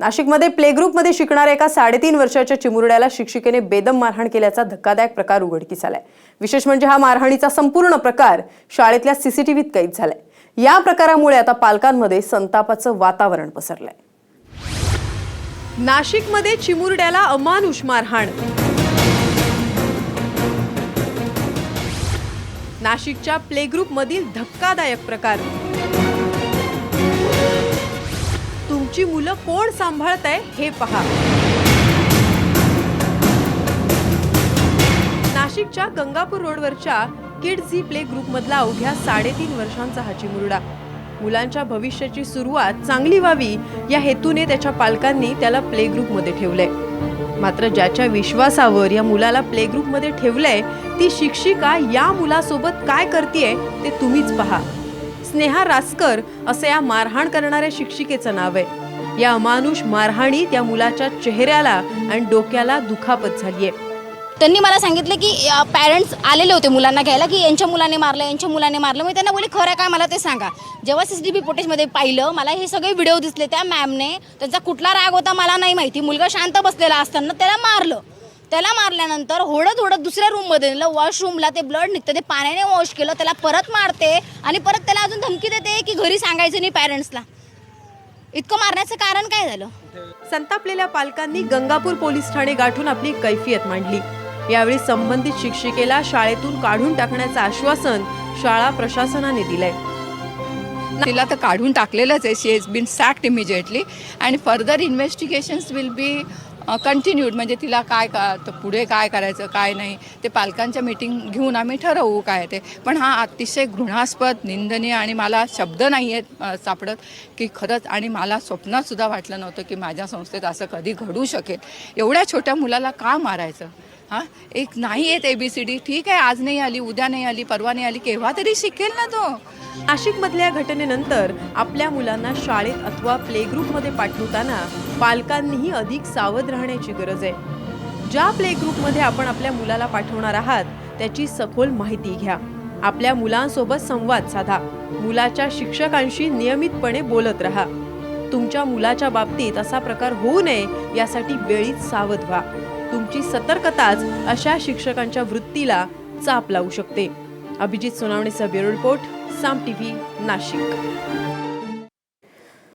नाशिकमध्ये प्ले ग्रुपमध्ये शिकणाऱ्या एका साडेतीन वर्षाच्या चिमुरड्याला शिक्षिकेने बेदम मारहाण केल्याचा धक्कादायक प्रकार उघडकीस आलाय. विशेष म्हणजे हा मारहाणीचा संपूर्ण प्रकार शाळेतल्या सीसीटीव्हीत कैद झालाय. या प्रकारामुळे आता पालकांमध्ये संतापाचं वातावरण पसरलंय. नाशिकमध्ये चिमुरड्याला अमानुष मारहाण. नाशिकच्या प्ले ग्रुपमधील धक्कादायक प्रकार. तुमची मुलं कोण सांभाळत आहे हे पहा. नाशिकच्या गंगापूर रोडवरच्या किड्स झी प्ले ग्रुपमधला अवघ्या साडेतीन वर्षांचा हा चिमुरडा मुलांच्या भविष्याची सुरुवात चांगली व्हावी या हेतूने त्याच्या पालकांनी त्याला प्ले ग्रुपमध्ये ठेवलंय. मात्र ज्याच्या विश्वासावर या मुलाला प्ले ग्रुपमध्ये ठेवलंय ती शिक्षिका या मुलासोबत काय करतेय ते तुम्हीच पहा. स्नेहा रासकर असं या मारहाण करणाऱ्या शिक्षिकेचं नाव आहे. या अमानुष मारहाणी त्या मुलाच्या चेहऱ्याला आणि डोक्याला दुखापत झाली आहे. त्यांनी मला सांगितलं की पॅरेंट्स आलेले होते मुलांना घ्यायला की यांच्या मुलाने मारलं यांच्या मुलाने मारलं. मी त्यांना बोलले खरं काय मला ते सांगा. जेव्हा सी सी टी व्ही फुटेजमध्ये पाहिलं मला हे सगळे व्हिडिओ दिसले त्या मॅमने त्यांचा कुठला राग होता मला नाही माहिती. मुलगा शांत बसलेला असताना त्याला मारलं. त्याला मारल्यानंतर होडत होडत दुसऱ्या रूममध्ये नेलं. वॉशरूमला ते ब्लड निघतं. ते पाण्याने वॉश केलं. त्याला परत मारते आणि परत त्याला अजून धमकी देते की घरी सांगायचं नाही पॅरेंट्सला इतकं मारण्याचं कारण काय झालं? संतापलेल्या पालकांनी गंगापूर पोलीस ठाणे गाठून आपली कैफियत मांडली. यावेळी संबंधित शिक्षिकेला शाळेतून काढून टाकण्याचं आश्वासन शाळा प्रशासनाने दिलंय. तिला तर काढून टाकलेलंच आहे. She has been sacked immediately and further investigations will be continued म्हणजे तिला काय का तर पुढे काय करायचं काय नाही. ते पालकांच्या मीटिंग घेऊन आम्ही ठरवू काय ते. पण हा अतिशय घृणास्पद निंदनीय आणि मला शब्द नाही आहेत सापडत की खरंच आणि मला स्वप्नातसुद्धा वाटलं नव्हतं की माझ्या संस्थेत असं कधी घडू शकेल. एवढ्या छोट्या मुलाला का मारायचं? हां? एक नाही येत ए बी सी डी ठीक आहे आज नाही आली उद्या नाही आली परवा नाही आली केव्हा तरी शिकेल ना तो. नाशिकमधल्या घटनेनंतर आपल्या मुलांना शाळेत अथवा प्ले ग्रुपमध्ये पाठवताना पालकांनीही अधिक सावध राहण्याची गरज आहे. ज्या प्ले ग्रुपमध्ये आपण आपल्या मुलाला पाठवणार आहात त्याची सखोल माहिती घ्या. आपल्या मुलांसोबत संवाद साधा. मुलाच्या शिक्षकांशी नियमितपणे बोलत राहा. तुमच्या मुलाच्या बाबतीत असा प्रकार होऊ नये यासाठी वेळीच सावध व्हा. तुमची सतर्कताच अशा शिक्षकांच्या वृत्तीला चाप लावू शकते. Abhijit सोनावणेचा bureau report Saam TV Nashik.